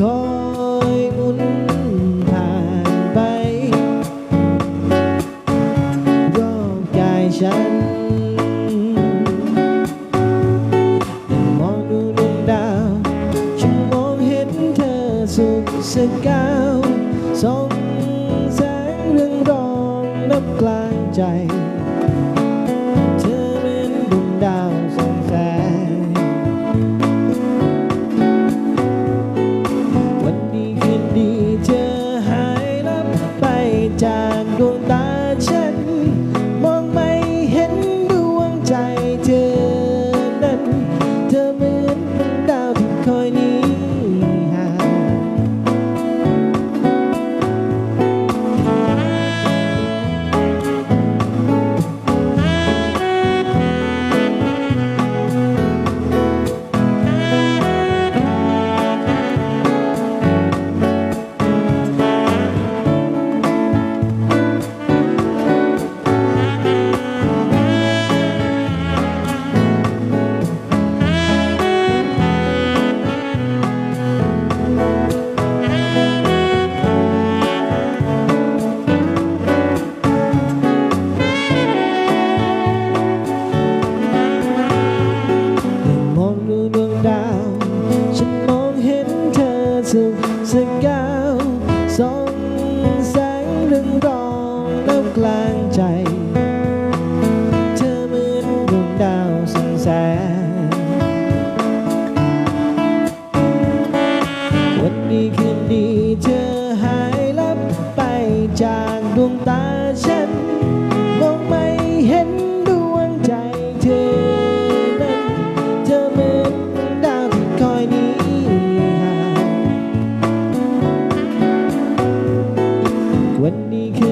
คอยหมุนผ่านไปรอบกายฉันมองดูดวงดาวฉันมองเห็นเธอสุขสกาวส่องแสงเรืองรองนับกลางใจ determined สักกา when he came.